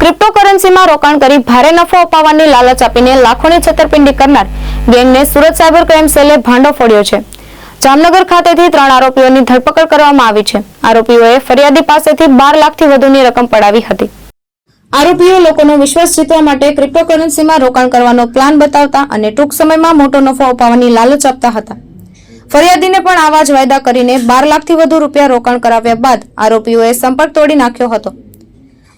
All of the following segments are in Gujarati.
ક્રિપ્ટોકરન્સીમાં રોકાણ કરી ભારે નફો અપાવવાની લાલચ આપીને લાખોની છેતરપિંડી કરનાર ગેંગને સુરત સાયબર ક્રાઇમ સેલે ભાંડો ફોડ્યો છે. જામનગર ખાતેથી ત્રણ આરોપીઓની ધરપકડ કરવામાં આવી છે. આરોપીઓએ ફરિયાદી પાસેથી બાર લાખથી વધુની રકમ પડાવી હતી. આરોપીઓ લોકોનો વિશ્વાસ જીતવા માટે ક્રિપ્ટોકરન્સીમાં રોકાણ કરવાનો પ્લાન બતાવતા અને ટૂંક સમયમાં મોટો નફો અપાવવાની લાલચ આપતા હતા. ફરિયાદીને પણ આવા જ વાયદા કરીને બાર લાખથી વધુ રૂપિયા રોકાણ કરાવ્યા બાદ આરોપીઓએ સંપર્ક તોડી નાખ્યો હતો.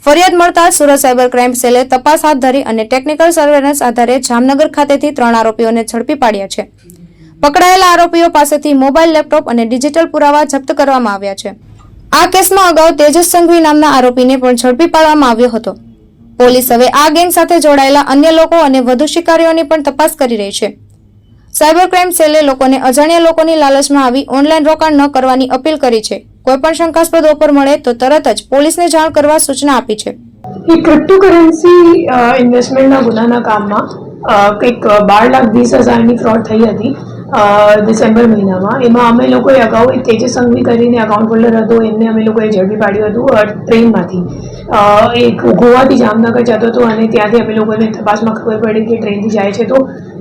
ફરિયાદ મળતા સુરત સાયબર ક્રાઇમ સેલે તપાસ હાથ ધરી અને ટેકનિકલ સર્વેલન્સ આધારે જામનગર ખાતેથી ત્રણ આરોપીઓને ઝડપી પાડ્યા છે. પકડાયેલા આરોપીઓ પાસેથી મોબાઈલ, લેપટોપ અને ડિજિટલ પુરાવા જપ્ત કરવામાં આવ્યા છે. આ કેસમાં અગાઉ તેજસ સંઘવી નામના આરોપીને પણ ઝડપી પાડવામાં આવ્યો હતો. પોલીસ હવે આ ગેંગ સાથે જોડાયેલા અન્ય લોકો અને વધુ શિકારીઓની પણ તપાસ કરી રહી છે. સાયબર ક્રાઇમ સેલે લોકોને અજાણ્યા લોકોની લાલચમાં આવી ઓનલાઈન રોકાણ ન કરવાની અપીલ કરી છે. કોઈપણ શંકાસ્પદ ઓફર મળે તો તરત જ પોલીસને જાણ કરવા સૂચના આપી છે. એ ક્રિપ્ટોકરન્સી ઇન્વેસ્ટમેન્ટના ગુનાના કામમાં કંઈક બાર લાખ વીસ હજારની ફ્રોડ થઈ હતી ડિસેમ્બર મહિનામાં. એમાં અમે લોકોએ અગાઉ એક તેજસ સંઘવી કરીને અકાઉન્ટ હોલ્ડર હતો. એમને અમે લોકોએ ઝડપી પાડ્યું હતું ટ્રેનમાંથી. અ, એ ગોવાથી જામનગર જતો હતો અને ત્યાંથી અમે લોકોને તપાસમાં ખબર પડી કે ટ્રેનથી જાય છે તો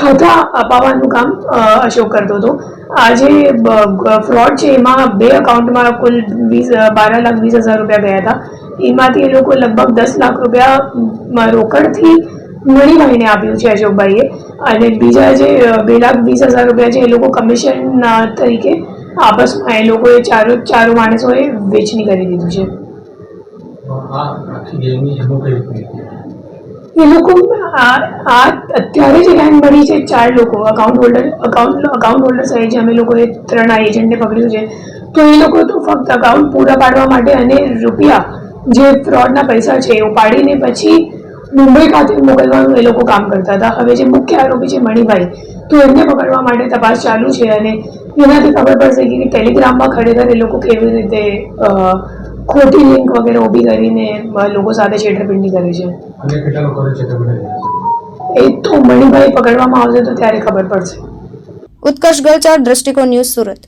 ખાતા અપાવવાનું કામ અશોક કરતો હતો. આ જે ફ્રોડ છે, એમાં બે અકાઉન્ટમાં કુલ વીસ બાર લાખ વીસ હજાર રૂપિયા ગયા હતા. એમાંથી એ લોકો લગભગ દસ લાખ રૂપિયા રોકડથી મળી લઈને આપ્યું છે અશોકભાઈએ. અને બીજા જે બે લાખ વીસ હજાર રૂપિયા છે, એ લોકો કમિશન તરીકે આપસમાં એ લોકોએ ચારો ચારો માણસોએ વેચણી કરી દીધું છે. એ લોકો આ આ અત્યારે જે લાઈન બની છે, ચાર લોકો account holder account account holder સહિત અમે લોકોએ ત્રણ આ એજન્ટને પકડ્યું છે. તો એ લોકો તો ફક્ત અકાઉન્ટ પૂરા પાડવા માટે અને રૂપિયા જે ફ્રોડના પૈસા છે એ ઉપાડીને પછી મુંબઈ ખાતે મોકલવાનું એ લોકો કામ કરતા હતા. હવે જે મુખ્ય આરોપી છે મણિભાઈ, તો એમને પકડવા માટે તપાસ ચાલુ છે અને એનાથી ખબર પડશે કે ટેલિગ્રામમાં ખરેખર એ લોકો કેવી રીતે ખોટી લિંક વગેરે ઊભી કરીને લોકો સાથે છેતરપિંડી કરે છે. અને કેટલા લોકોને ચેતવણી એ તો મણિભાઈ પકડવામાં આવશે તો ત્યારે ખબર પડશે. ઉત્કર્ષ ગલચાર દ્રષ્ટિકોણ ન્યૂઝ સુરત.